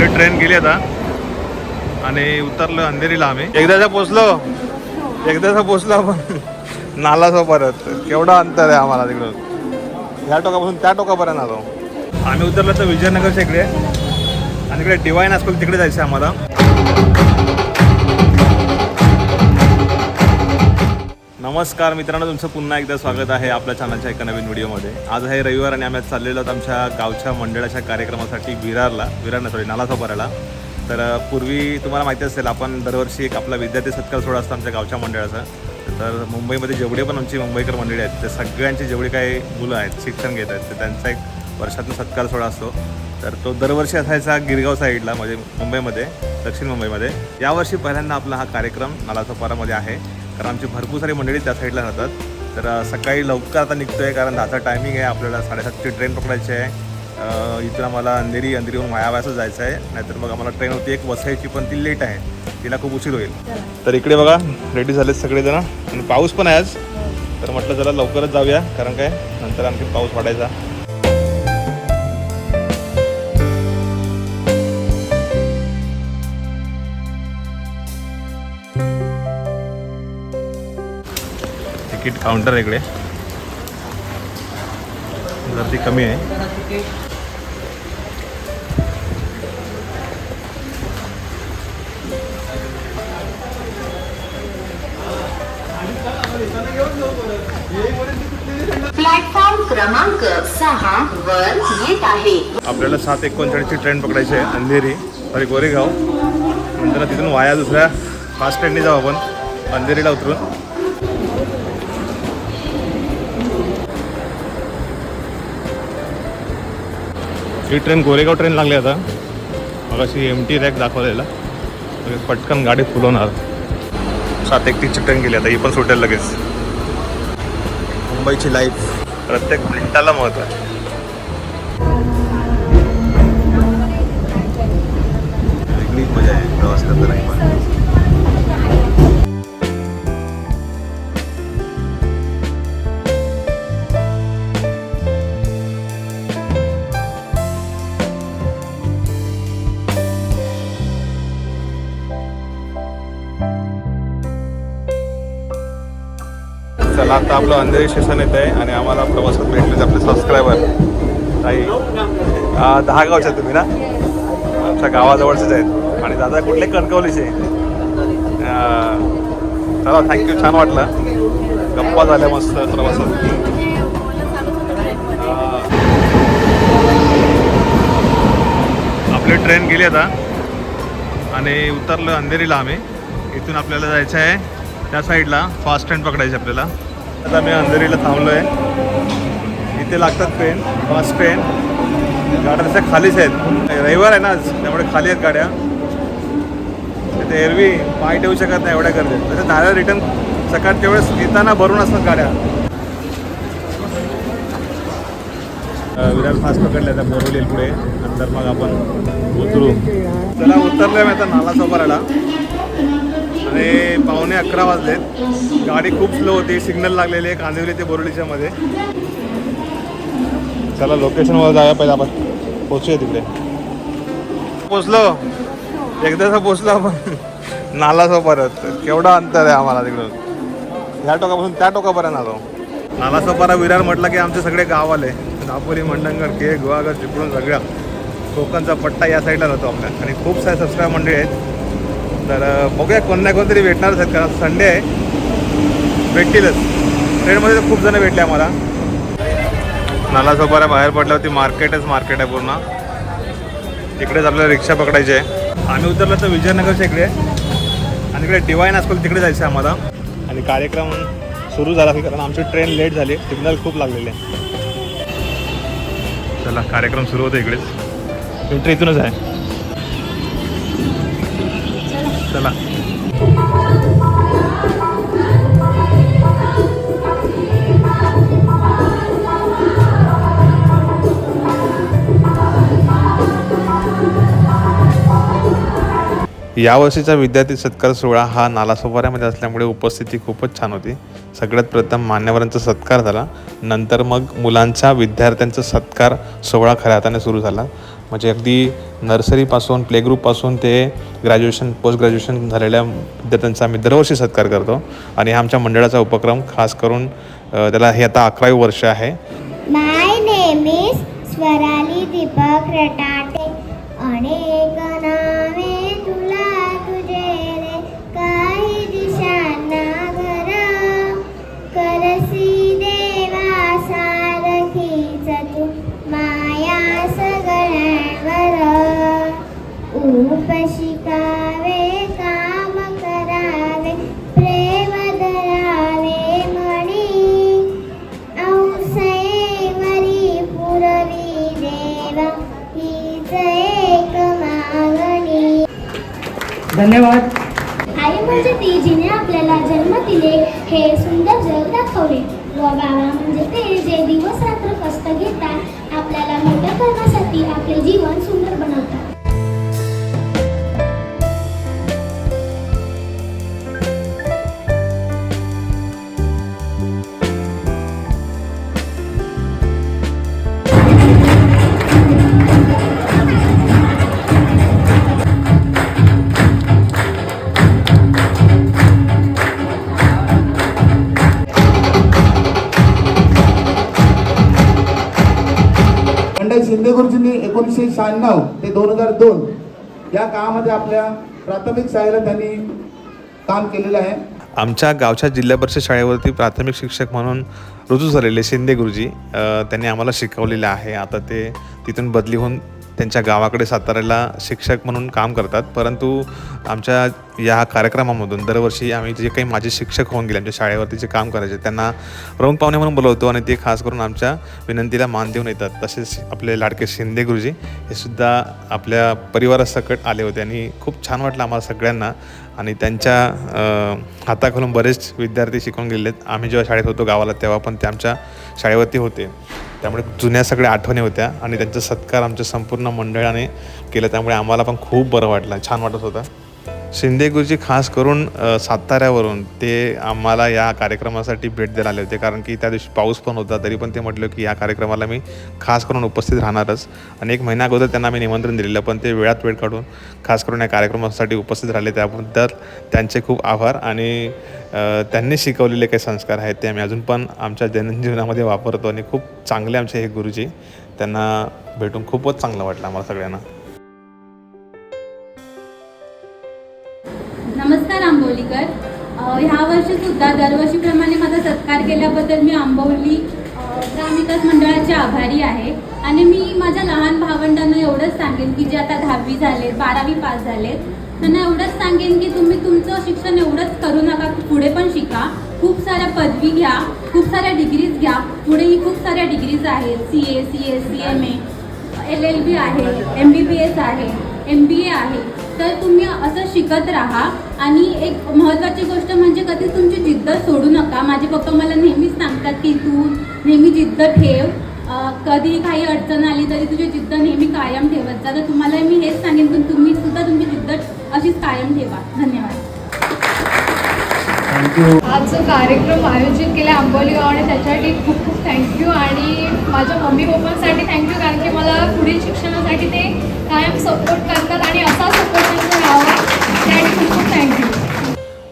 आपली ट्रेन गेली आता. आणि उतरलो अंधेरीला आम्ही. एकदाचा पोचलो. एकदाचा पोचलो आपण. नालासो परत. केवढा अंतर आहे आम्हाला तिकडून ह्या टोकापासून त्या टोकापर्यंत आलो. आम्ही उतरलो तर विजयनगरच्या इकडे आणि इकडे डिवाईन हायस्कूल तिकडे जायचं आम्हाला. नमस्कार मित्रांनो तुमचं पुन्हा एकदा स्वागत आहे आपल्या चॅनलच्या एका नवीन व्हिडिओमध्ये. आज आहे रविवार आणि आम्ही आज चाललेलो आहोत आमच्या गावच्या मंडळाच्या कार्यक्रमासाठी विरारला. विरार नाही सॉरी नालासोपाऱ्याला. तर पूर्वी तुम्हाला माहिती असेल आपण दरवर्षी एक आपला विद्यार्थी सत्कार सोहळा असतो आमच्या गावच्या मंडळाचा. तर मुंबईमध्ये जेवढे पण आमची मुंबईकर मंडळी आहेत ते सगळ्यांची जेवढी काही मुलं आहेत शिक्षण घेत आहेत तर त्यांचा एक वर्षातून सत्कार सोहळा असतो. तर तो दरवर्षी असायचा गिरगाव साईडला म्हणजे मुंबईमध्ये दक्षिण मुंबईमध्ये. यावर्षी पहिल्यांदा आपला हा कार्यक्रम नालासोपारामध्ये आहे. तर आमची भरपूर सारी मंडळी त्या साईडला राहतात. तर सकाळी लवकर आता निघतो आहे कारण दहाचा टायमिंग आहे आपल्याला साडेसातची ट्रेन पकडायची आहे. इथून आम्हाला अंधेरी अंधेरीहून मायावायचं जायचं आहे. नाहीतर मग आम्हाला ट्रेन होती एक वसायची पण ती लेट आहे. तिला खूप उशीर होईल. तर इकडे बघा रेडी झालेत सगळेजण. आणि पाऊस पण आहे आज. तर म्हटलं जरा लवकरच जाऊया. कारण काय? नंतर आणखी पाऊस पडायचा तिकीट काउंटर इकडे. गर्दी कमी आहे. प्लॅटफॉर्म क्रमांक सहा वर येत आहे. आपल्याला सात एकोणचाळीसची ट्रेन पकडायची आहे अंधेरी सॉरी गोरेगाव. नंतर तिथून वाया दुसऱ्या फास्ट ट्रेनने जाऊ आपण अंधेरीला उतरून. ही ट्रेन गोरेगाव ट्रेन लागली आता. मग अशी एम टी रॅक दाखवलेला. लगेच पटकन गाडी फुलवणार सात एकतीसची ट्रेन गेली आता ही पण सुटेल लगेच. मुंबईची लाईफ प्रत्येक मिनिटाला महत्त्व. आहे वेगळीच मजा आहे प्रवास करताना चला आता आपलं अंधेरी स्टेशन येत आहे आणि आम्हाला प्रवासात भेटले आपले सबस्क्रायबर ताई दहा गावच्या तुम्ही ना? आमच्या गावाजवळचेच आहेत. आणि दादा कुठले कणकवलीचे? चला थँक्यू छान वाटलं. गप्पा झाल्या मस्त प्रवासात. आपली ट्रेन गेली आता. आणि उतरलो अंधेरीला आम्ही. इथून आपल्याला जायचं आहे त्या साईडला फास्ट ट्रेन पकडायची आपल्याला. आता आम्ही अंधेरीला थांबलो आहे इथे लागतात ट्रेन फास्ट ट्रेन गाड्या तशा खालीच आहेत. रविवार आहे ना आज त्यामुळे खाली आहेत गाड्या. तिथे एरवी पाय ठेवू शकत नाही एवढ्या गर्दीत. तसं दहाला रिटर्न सकाळच्या वेळेस येताना भरून असतात गाड्या. विराट विरार फास्ट पकडले आता बोरवली पुढे. नंतर मग आपण उतरू. चला उतरलोय मी आता नाला आला आणि पावणे अकरा वाजलेत. गाडी खूप स्लो होती. सिग्नल लागलेली आहे. कांदिवली ते बोरवलीच्या मध्ये. चला लोकेशनवर जाऊया पहिला आपण. पोचूया तिकडे. पोचलो एकदाचा पोचलो आपण. नालासो परत. केवढा अंतर आहे आम्हाला तिकडून ह्या टोकापासून त्या टोकापर्यंत आलो. नालासोपारा विरार म्हटलं की आमचे सगळे गाव आले दापोली मंडणगड के गुहागर चिपळूण सगळ्या. कोकणचा पट्टा या साईडला राहतो आपल्या. आणि खूप सारे सबस्क्राईब मंडळी आहेत. तर बघूया कोण ना कोणतरी भेटणारच आहेत कारण संडे आहे. भेटतीलच. ट्रेनमध्ये तर खूप जण भेटले आम्हाला. नालासोपारा बाहेर पडल्यावरती मार्केटच मार्केट आहे पूर्ण. तिकडेच आपल्याला रिक्षा पकडायची आहे. आम्ही उतरलो तर विजयनगरच्या इकडे. आणि इकडे डिवाईन आजकाल तिकडे जायचं आहे आम्हाला. आणि कार्यक्रम सुरू झाला की कारण आमची ट्रेन लेट झाली. सिग्नल खूप लागलेले चला कार्यक्रम सुरू होतो इकडेच. एंट्री इथूनच आहे. चला. यावर्षीचा विद्यार्थी सत्कार सोहळा हा नालासोपाऱ्यामध्ये असल्यामुळे उपस्थिती खूपच छान होती. सगळ्यात प्रथम मान्यवरांचा सत्कार झाला. नंतर मग मुलांचा विद्यार्थ्यांचा सत्कार सोहळा खऱ्या हाताने सुरू झाला. म्हणजे अगदी नर्सरीपासून प्ले ग्रुपपासून ते ग्रॅज्युएशन पोस्ट ग्रॅज्युएशन झालेल्या विद्यार्थ्यांचा आम्ही दरवर्षी सत्कार करतो. आणि हा आमच्या मंडळाचा उपक्रम खास करून त्याला हे आता अकरावी वर्ष आहे. My name is Swarali Deepak रटा शिकावे काम करावे प्रेम धरावे म्हणी औसैवरी पुरवी देवा हीच एक मागणी. धन्यवाद. आई म्हणजे ती जिने आपल्याला जन्म दिले हे सुंदर जग दाखवले. व बाबा म्हणजे ते जे दिवस रात्र कष्ट घेतात आपल्याला मोठं करण्यासाठी आपले जीवन सुंदर एकोणीसशे शहाण्णव ते दोन हजार दोन या काळामध्ये आपल्या प्राथमिक शाळेला त्यांनी काम केलेलं आहे. आमच्या गावच्या जिल्हा परिषद शाळेवरती प्राथमिक शिक्षक म्हणून रुजू झालेले शिंदे गुरुजी त्यांनी आम्हाला शिकवलेलं आहे. आता ते तिथून बदली होऊन त्यांच्या गावाकडे साताऱ्याला शिक्षक म्हणून काम करतात. परंतु आमच्या या कार्यक्रमामधून दरवर्षी आम्ही जे काही माझे शिक्षक होऊन गेले आमच्या शाळेवरती जे काम करायचे त्यांना प्रमुख पाहुणे म्हणून बोलवतो आणि ते खास करून आमच्या विनंतीला मान देऊन येतात. तसेच आपले लाडके शिंदे गुरुजी हे सुद्धा आपल्या परिवारासकट आले होते आणि खूप छान वाटलं आम्हाला सगळ्यांना. आणि त्यांच्या हाताखालून बरेच विद्यार्थी शिकून गेलेले आहेत आम्ही जेव्हा शाळेत होतो गावाला तेव्हा पण ते आमच्या शाळेवरती होते. त्यामुळे जुन्या सगळ्या आठवणी होत्या आणि त्यांचा सत्कार आमच्या संपूर्ण मंडळाने केलं. त्यामुळे आम्हाला पण खूप बरं वाटलं. छान वाटत होतं. शिंदे गुरुजी खास करून साताऱ्यावरून ते आम्हाला या कार्यक्रमासाठी भेट द्यायला आले होते. कारण की त्या दिवशी पाऊस पण होता तरी पण ते म्हटलं की या कार्यक्रमाला मी खास करून उपस्थित राहणारच. आणि एक महिना अगोदर त्यांना मी निमंत्रण दिलेलं पण ते वेळात वेळ काढून खास करून या कार्यक्रमासाठी उपस्थित राहिले. त्याबद्दल त्यांचे खूप आभार आणि त्यांनी शिकवलेले काही संस्कार आहेत ते आम्ही अजून पण आमच्या दैनंदिन जीवनामध्ये वापरतो. आणि खूप चांगले आमचे हे गुरुजी त्यांना भेटून खूपच चांगलं वाटलं आम्हाला सगळ्यांना. ह्या वर्षी सुद्धा दरवर्षीप्रमाणे माझा सत्कार केल्याबद्दल मी आंबवली ग्रामविकास मंडळाची आभारी आहे. आणि मी माझ्या लहान भावंडांना एवढंच सांगेन की जे आता दहावी झालेत बारावी पास झालेत त्यांना एवढंच सांगेन की तुम्ही तुमचं शिक्षण एवढंच करू नका पुढे पण शिका. खूप साऱ्या पदवी घ्या खूप साऱ्या डिग्रीज घ्या. पुढेही खूप साऱ्या डिग्रीज आहेत. C A C S C M A L L B आहे एम बी बी एस आहे एम बी ए आहे. तर तुम्ही असं शिकत राहा. आणि एक महत्त्वाची गोष्ट म्हणजे कधीच तुमची जिद्द सोडू नका. माझे पप्पा मला नेहमीच सांगतात की तू नेहमी जिद्द ठेव. कधी काही अडचण आली तरी तुझी जिद्द नेहमी कायम ठेवत जा. तर तुम्हाला मी हेच सांगेन की तुम्ही सुद्धा तुमची जिद्द अशीच कायम ठेवा. धन्यवाद. आज जो कार्यक्रम आयोजित केला आंबोली गावाने त्याच्यासाठी खूप खूप थँक्यू आणि माझ्या मम्मी पप्पांसाठी थँक्यू कारण की मला पुढील शिक्षणासाठी ते कायम सपोर्ट करतात. आणि असा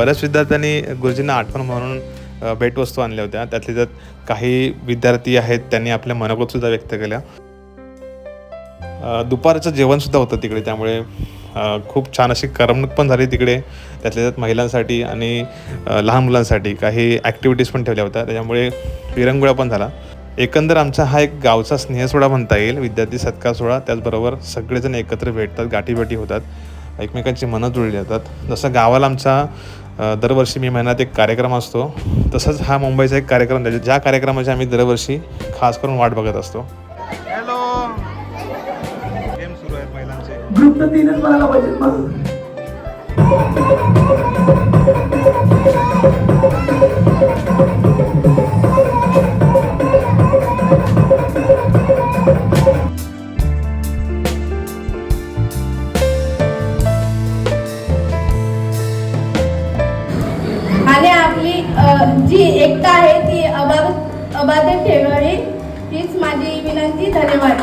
बऱ्याच विद्यार्थ्यांनी गुरुजींना आठवण म्हणून भेटवस्तू आणल्या होत्या. त्यातले त्यात काही विद्यार्थी आहेत त्यांनी आपल्या मनोगतसुद्धा व्यक्त केल्या. दुपारचं जेवणसुद्धा होतं तिकडे. त्यामुळे खूप छान अशी करमणूक पण झाली तिकडे. त्यातल्या त्यात महिलांसाठी आणि लहान मुलांसाठी काही ॲक्टिव्हिटीज पण ठेवल्या होत्या. त्याच्यामुळे विरंगुळा पण झाला. एकंदर आमचा हा एक गावचा स्नेहसोडा म्हणता येईल. विद्यार्थी सत्कार सोहळा. त्याचबरोबर सगळेजण एकत्र भेटतात गाठीभेटी होतात. एकमेकांची मनं जुळली जातात. जसं गावाला आमचा दरवर्षी मे महिन्यात एक कार्यक्रम असतो. तसंच हा मुंबईचा एक कार्यक्रम त्याच्या ज्या कार्यक्रमाची आम्ही दरवर्षी खास करून वाट बघत असतो. हॅलो. गेम सुरू आहेत महिलांचे अबाधित ठेवावी हीच माझी विनंती धन्यवाद.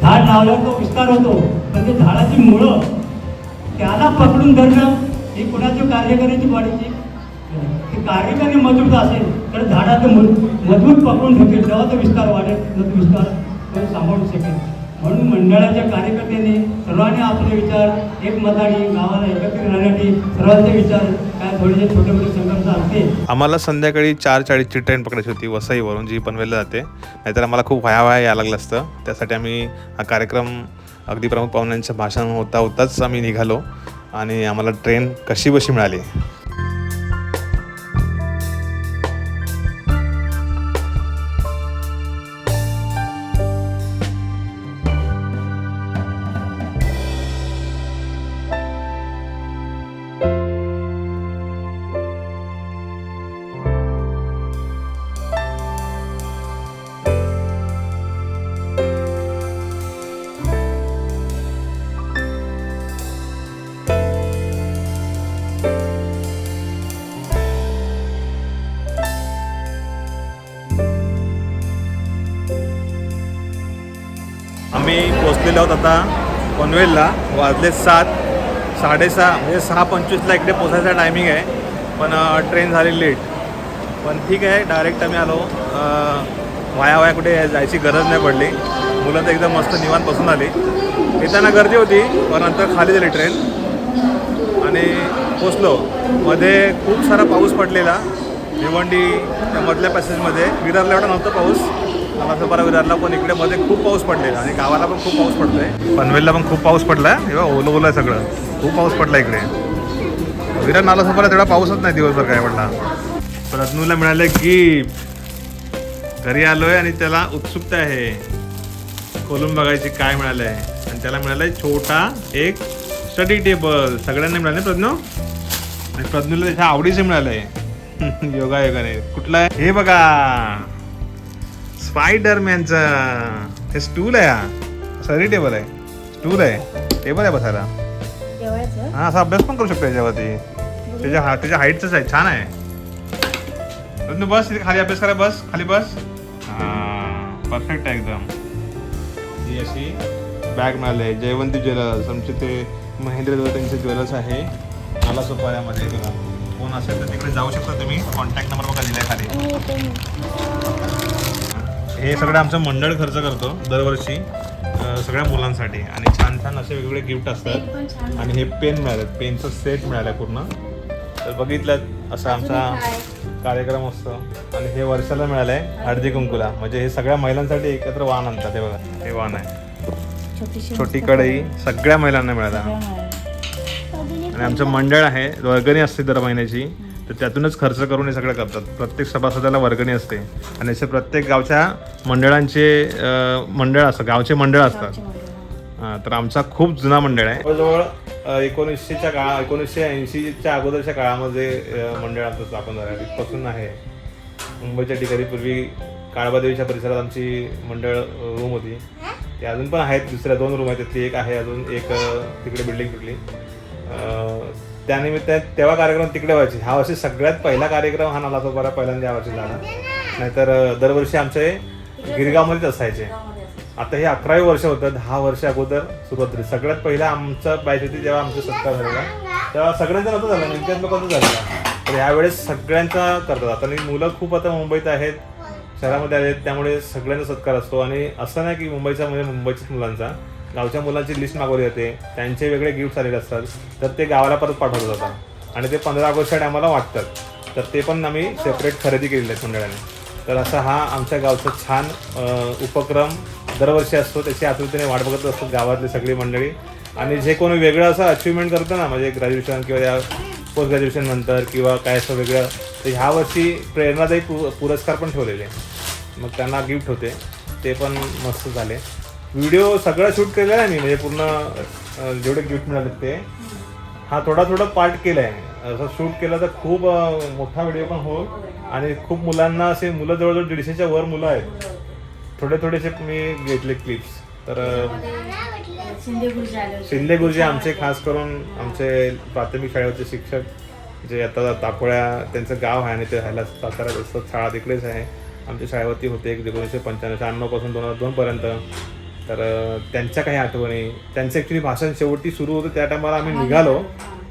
झाड लावल्यावर तो विस्तार होतो पण ते झाडाची मुळं त्याला पकडून धरणं ही कुणाची कार्यकारीची बॉडीची कार्यकारी मजबूत असेल तर झाडाचं मजबूत पकडून ठेवतील तेव्हा तो विस्तार वाढेल तो विस्तार सांभाळू शकेल. म्हणून मंडळाच्या कार्यकर्त्यांनी सर्वांनी आपले विचार एकमताने गावाला एकत्रित राहण्यासाठी सर्वांचे विचार काय थोडेसे छोटे मोठे संघर्ष असते आम्हाला संध्याकाळी चार चाळीसची ट्रेन पकडायची होती वसईवरून जी पनवेलला जाते. नाहीतर आम्हाला खूप व्हाया व्हाया यायला लागलं असतं. त्यासाठी आम्ही हा कार्यक्रम अगदी प्रमुख पाहुण्यांचं भाषण होता होताच आम्ही निघालो आणि आम्हाला ट्रेन कशी बशी मिळाली. पोचलेलो आहोत आता पनवेलला. वाजले सात साडेसहा म्हणजे सहा पंचवीसला इकडे पोचायचा टायमिंग आहे. पण ट्रेन झाली लेट पण ठीक आहे डायरेक्ट आम्ही आलो. वाया वाया कुठे जायची गरज नाही पडली. मुलं तर एकदम मस्त निवांत बसून आली. येताना गर्दी होती पण नंतर खाली झाली ट्रेन आणि पोचलो मध्ये खूप सारा पाऊस पडलेला. भिवंडी त्या मधल्या पॅसेजमध्ये विरारला एवढा नव्हता पाऊस. मला असं बरं विरारला पण इकडे मध्ये खूप पाऊस पडलेला आणि गावाला पण खूप पाऊस पडतोय. पनवेलला पण खूप पाऊस पडला तेव्हा ओलं ओलं आहे सगळं. खूप पाऊस पडला इकडे. विरार नाला सोबत तेवढा पाऊसच नाही दिवसभर काय म्हणला रत्नूला मिळाले गिफ्ट घरी आलोय आणि त्याला उत्सुकता आहे. खोलून बघायची काय मिळालं आहे आणि त्याला मिळालंय छोटा एक स्टडी टेबल. सगळ्यांना मिळालंय प्रज्ञू? आणि प्रज्ञूला त्याच्या आवडीचे मिळालंय. योगा योगाने कुठला आहे? हे बघा. स्पायडरमॅनचा हे स्टूल आहे हा. स्टडी टेबल आहे. स्टूल आहे. टेबल आहे बसायला हा असा अभ्यास पण करू शकतो याच्यावरती. त्याच्या हा त्याच्या हाईटच आहे. छान आहे. बस इथे खाली अभ्यास करा बस. खाली बस. हा परफेक्ट आहे एकदम. ही अशी बॅग मिळाली आहे जयवंती ज्वेलर्स. आमचे ते महेंद्र त्यांचे ज्वेलर्स आहे. मला सोपाऱ्यामध्ये कोण असेल तर तिकडे जाऊ शकता तुम्ही. कॉन्टॅक्ट नंबर बघा दिलाय खाली. हे सगळं आमचं मंडळ खर्च करतो दरवर्षी सगळ्या मुलांसाठी. आणि छान छान असे वेगवेगळे गिफ्ट असतात. आणि हे पेन मिळाले पेनचं सेट मिळालं पूर्ण. तर बघितलं असा आमचा कार्यक्रम असतो. आणि हे वर्षाला मिळालंय हळदी कुंकुला. म्हणजे हे सगळ्या महिलांसाठी एकत्र वाण आणतात हे बघा. हे वाण आहे. छोटी कढई सगळ्या महिलांना मिळाला आणि आमचं मंडळ आहे. वर्गणी असते दर महिन्याची. तर त्यातूनच खर्च करून हे सगळं करतात. प्रत्येक सभासदाला वर्गणी असते. आणि असे प्रत्येक गावच्या मंडळांचे मंडळ असतं. गावचे मंडळ असतात. हां तर आमचा खूप जुना मंडळ आहे. जवळजवळ एकोणीसशेच्या काळा एकोणीसशे ऐंशीच्या अगोदरच्या काळामध्ये मंडळ आमचं स्थापन झालं. आहे तिथपासून आहे. मुंबईच्या ठिकाणी पूर्वी काळबादेवीच्या परिसरात आमची मंडळ रूम होती. ते अजून पण आहेत. दुसऱ्या दोन रूम आहेत. त्यातली एक आहे अजून. एक तिकडे बिल्डिंग कुठली अ, त्यानिमित्त तेव्हा कार्यक्रम तिकडे व्हायचे. हा वर्षी सगळ्यात पहिला कार्यक्रम हा नाला तो बरा पहिल्यांदा या वर्षी झाला. नाहीतर दरवर्षी आमचे गिरगावमध्येच असायचे. आता हे अकरावी वर्ष होतं दहा वर्ष अगोदर सुरुवात झाली. सगळ्यात पहिला आमचा बॅच होती जेव्हा आमचा सत्कार झालेला. तेव्हा सगळ्यांचा नव्हतं झालं नेमक्याच लोकांचं झालेला. तर यावेळेस सगळ्यांचा करतात. आता आणि मुलं खूप आता मुंबईत आहेत शहरामध्ये आहेत त्यामुळे सगळ्यांचा सत्कार असतो. आणि असं नाही की मुंबईचा म्हणजे मुंबईच्याच मुलांचा. गावच्या मुलांची लिस्ट मागवली जाते त्यांचे वेगळे गिफ्ट आलेले असतात. तर ते गावाला परत पाठवलं जातात आणि ते पंधरा ऑगस्टच्या टायमाला वाटतात. तर ते पण आम्ही सेपरेट खरेदी केलेले आहेत मंडळाने तर असा हा आमच्या गावचा छान उपक्रम दरवर्षी असतो. त्याची आतुरतेने वाट बघत असतात गावातली सगळी मंडळी. आणि जे कोणी वेगळं असं अचिव्हमेंट करतं ना म्हणजे ग्रॅज्युएशन किंवा या पोस्ट ग्रॅज्युएशन नंतर किंवा काय असं वेगळं तर ह्या वर्षी प्रेरणादायी पु पुरस्कार पण ठेवलेले. मग त्यांना गिफ्ट होते. ते पण मस्त झाले. व्हिडिओ सगळं शूट केलेलं आहे मी म्हणजे पूर्ण जेवढे गिफ्ट मिळाले ते. हा थोडा थोडा पार्ट केला आहे असं शूट केलं तर खूप मोठा व्हिडिओ पण होईल. आणि खूप मुलांना असे मुलं जवळजवळ दीडशेच्या वर मुलं आहेत. थोडे थोडेसे मी घेतले क्लिप्स तर शिंदे गुरुजी आमचे खास करून आमचे प्राथमिक शाळेवरचे शिक्षक जे आता तापोळ्या त्यांचं गाव आहे आणि ते राहायला साताऱ्यात असतात शाळा तिकडेच आहे. आमच्या शाळेवरती होते एक एकोणीसशे पंच्याण्णव शहाण्णवपासून दोन हजार दोन पर्यंत. तर त्यांच्या काही आठवणी त्यांचं ॲक्च्युली भाषण शेवटी सुरू होतं त्या टायमाला आम्ही निघालो.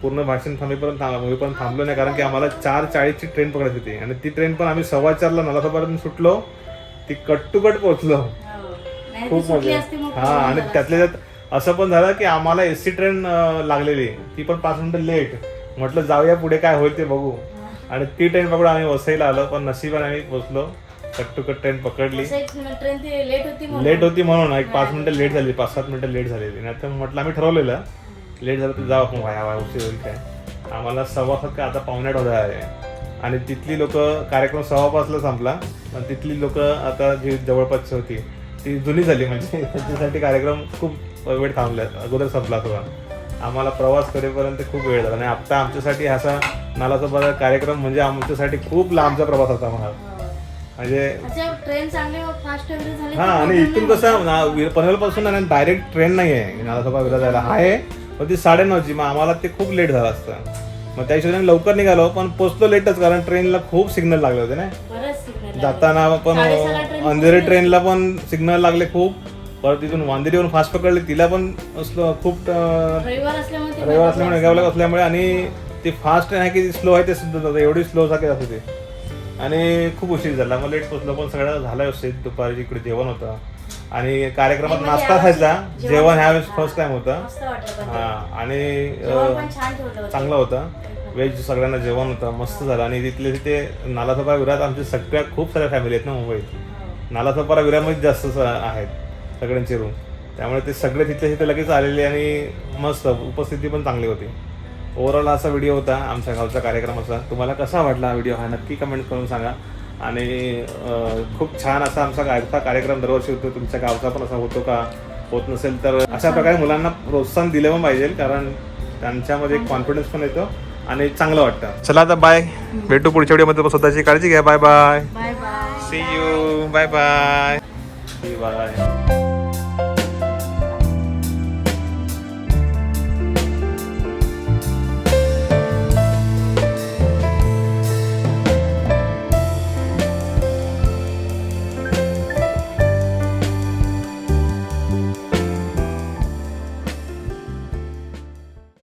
पूर्ण भाषण थांबेपर्यंत थांब होईपर्यंत थांबलो नाही कारण की आम्हाला चार चाळीसची ट्रेन पकडायची होती. आणि ती ट्रेन पण आम्ही सव्वा चारला नालासोपाऱ्यातून सुटलो. ती कट टू कट पोहोचलो खूप मजा हा आणि त्यातल्या त्यात असं पण झालं की आम्हाला एस सी ट्रेन लागलेली. ती पण पाच मिनिटं लेट म्हटलं जाऊया पुढे काय होईल ते बघू. आणि ती ट्रेन पकडून आम्ही वसईला आलो पण नशिबाने आम्ही पोहोचलो. कट टू कट ट्रेन पकडली ट्रेन ती लेट होती म्हणून. लेट होती म्हणून एक पाच मिनिटं लेट झाली पाच सात मिनिटं लेट झालेली. नाही तर म्हटलं आम्ही ठरवलेलं लेट झालं तर जाऊ आपण. वाया वाया उशीर होईल काय? आम्हाला सव्वा सात काय आता पावणे होत आहे. आणि तिथली लोक कार्यक्रम सव्वा पाचला संपला. पण तिथली लोक आता जी जवळपासची होती ती जुनी झाली. म्हणजे त्यांच्यासाठी कार्यक्रम खूप वेळ थांबला. अगोदर संपला थोडा. आम्हाला प्रवास करेपर्यंत खूप वेळ झाला. आणि आता आमच्यासाठी असा नालाचा कार्यक्रम म्हणजे आमच्यासाठी खूप लांबचा प्रवास होता मला म्हणजे अच्छा ट्रेन चांगली फास्ट वगैरे झाली हा आणि इथून कसं पनवेल पासून डायरेक्ट ट्रेन नाही आहे. नालासोपा विरा जायला आहे पण ती साडेनऊची मग आम्हाला ते खूप लेट झालं असतं. मग त्या हिशोबाने लवकर निघालो पण पोचलो लेटच कारण ट्रेनला खूप सिग्नल लागले होते ना. जाताना पण अंधेरी ट्रेनला पण सिग्नल लागले खूप. परत तिथून वांदेरीवरून फास्ट पकडले तिला पण खूप रविवार असल्यामुळे असल्यामुळे आणि ती फास्ट आहे की स्लो आहे ते सुद्धा. एवढी स्लो सारखी असते आणि खूप उशीर झाला. मग लेट पोचलो पण सगळं झालं व्यवस्थित. दुपारी इकडे जेवण होतं. आणि कार्यक्रमात नाश्ता खायचा. जेवण जेवण ह्यावेळेस हा. फर्स्ट टाइम होतं. हा आणि. चांगलं होतं. व्हेज सगळ्यांना जेवण होतं. मस्त झालं. आणि तिथले तिथे नालासोपा विरात आमच्या सगळ्या खूप साऱ्या फॅमिली आहेत ना मुंबईत. नालासोपारा विरामध्ये जास्त आहेत सगळ्यांचे रूम त्यामुळे ते सगळे तिथले तिथे लगेच आलेले आणि मस्त. उपस्थिती पण चांगली होती. ओव्हरऑल असा व्हिडिओ होता आमच्या गावचा कार्यक्रमाचा तुम्हाला कसा वाटला हा व्हिडिओ हा नक्की कमेंट करून सांगा. आणि खूप छान असा आमचा गावचा कार्यक्रम दरवर्षी होतो. तुमच्या गावचा पण असा होतो का? होत नसेल तर अशा प्रकारे मुलांना प्रोत्साहन दिलं पण पाहिजे कारण त्यांच्यामध्ये एक कॉन्फिडन्स पण येतो आणि चांगलं वाटतं. चला आता बाय भेटू पुढच्या व्हिडिओमध्ये स्वतःची काळजी घ्या. Bye bye bye bye see you bye bye bye